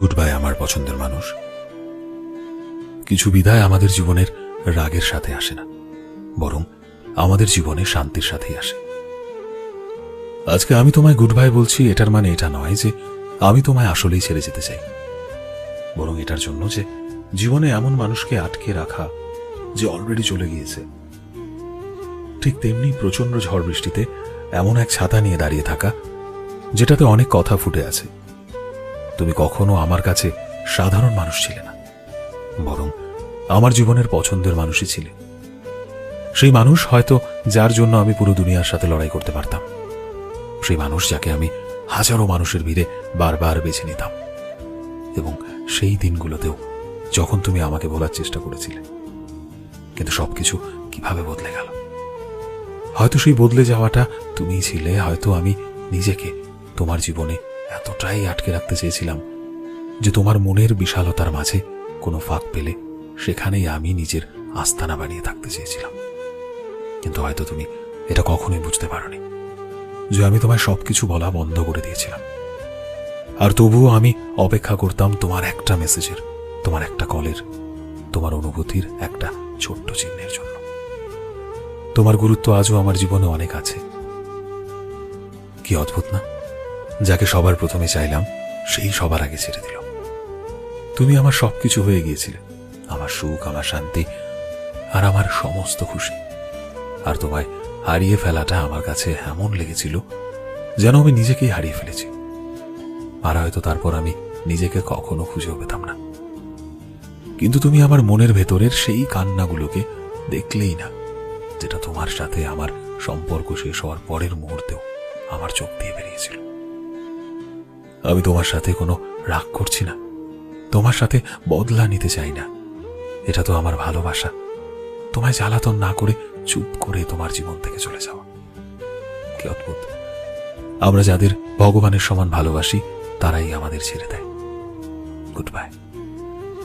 Good bye আমার পছন্দের মানুষ। কিছু বিদায় আমাদের জীবনের রাগের সাথে আসে না, বরং আমাদের জীবনে শান্তির সাথেই আসে। আজকে আমি তোমায় গুড বাই বলছি, এটার মানে এটা নয় যে আমি তোমায় আসলেই ছেড়ে যেতে চাই। বরং এটার জন্য যে জীবনে এমন মানুষকে আটকে রাখা যে অলরেডি চলে গিয়েছে। ঠিক তেমনি প্রচণ্ড ঝড় বৃষ্টিতে এমন এক ছাতা নিয়ে দাঁড়িয়ে থাকা, যেটাতে অনেক কথা ফুটে আছে। তুমি কখনো আমার কাছে সাধারণ মানুষ ছিলে না, বরং আমার জীবনের পছন্দের মানুষই ছিলে। সেই মানুষ হয়তো যার জন্য আমি পুরো দুনিয়ার সাথে লড়াই করতে পারতাম। সেই মানুষ যাকে আমি হাজারো মানুষের ভিড়ে বারবার বেছে নিতাম। এবং সেই দিনগুলোতেও যখন তুমি আমাকে বলার চেষ্টা করেছিলে, কিন্তু সবকিছু কীভাবে বদলে গেল? হয়তো সেই বদলে যাওয়াটা তুমিই ছিলে, হয়তো আমি নিজেকে তোমার জীবনে এতটাই আটকে রাখতে চেয়েছিলাম যে তোমার মনের বিশালতার মাঝে কোনো ফাঁক পেলে সেখানেই আমি নিজের আস্তানা বানিয়ে থাকতে চেয়েছিলাম। কিন্তু হয়তো তুমি এটা কখনোই বুঝতে পারোনি যে আমি তোমায় সবকিছু বলা বন্ধ করে দিয়েছিলাম। আর তবুও আমি অপেক্ষা করতাম তোমার একটা মেসেজের, তোমার একটা কলের, তোমার অনুভূতির একটা ছোট্ট চিহ্নের জন্য। তোমার গুরুত্ব আজও আমার জীবনে অনেক আছে। কি অদ্ভুত না? যাকে সবার প্রথমে চাইলাম, সেই সবার আগে ছেড়ে দিল। তুমি আমার সবকিছু হয়ে গিয়েছিলে, আমার সুখ, আমার শান্তি আর আমার সমস্ত খুশি। আর তোমায় হারিয়ে ফেলাটা আমার কাছে এমন লেগেছিল যেন আমি নিজেকেই হারিয়ে ফেলেছি। আর হয়তো তারপর আমি নিজেকে কখনো খুঁজেও পেতাম না। কিন্তু তুমি আমার মনের ভেতরের সেই কান্নাগুলোকে দেখলেই না, যেটা তোমার সাথে আমার সম্পর্ক শেষ হওয়ার পরের মুহূর্তেও আমার চোখ দিয়ে বেরিয়েছিল। আমি তোমার সাথে কোনো রাগ করছি না। তোমার সাথে বদলা নিতে চাই না। এটা তো আমার ভালোবাসা। তোমায় জ্বালাতন না করে চুপ করে তোমার জীবন থেকে চলে যাওয়া। কি অদ্ভুত। আমরা যাদের ভগবানের সমান ভালোবাসি, তারাই আমাদের ছেড়ে দেয়। গুড বাই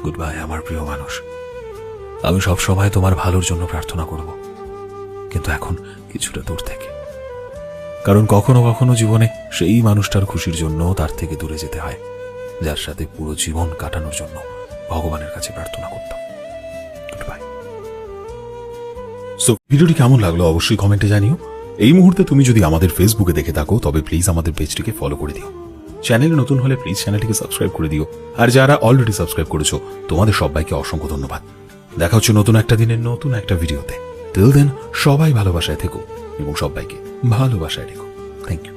গুড বাই আমার প্রিয় মানুষ। আমি সব সময় তোমার ভালোর জন্য প্রার্থনা করব। কিন্তু এখন কিছুটা দূর থেকে। কারণ কখনো কখনো জীবনে সেই মানুষটার খুশির জন্য তার থেকে দূরে যেতে হয়, যার সাথে পুরো জীবন কাটানোর জন্য ভগবানের কাছে প্রার্থনা করতাম। সো ভিডিওটি কেমন লাগল অবশ্যই কমেন্টে জানিও। এই মুহূর্তে তুমি যদি আমাদের ফেসবুকে দেখে থাকো, তবে প্লিজ আমাদের পেজটিকে ফলো করে দিও। চ্যানেলে নতুন হলে প্লিজ চ্যানেলটিকে সাবস্ক্রাইব করে দিও। আর যারা অলরেডি সাবস্ক্রাইব করেছ, তোমাদের সবাইকে অসংখ্য ধন্যবাদ। দেখা হচ্ছে নতুন একটা দিনের নতুন একটা ভিডিওতে টিল দেন সবাই ভালোবাসায় থেকো এবং সবাইকে ভালোবাসায় রেখো। Thank you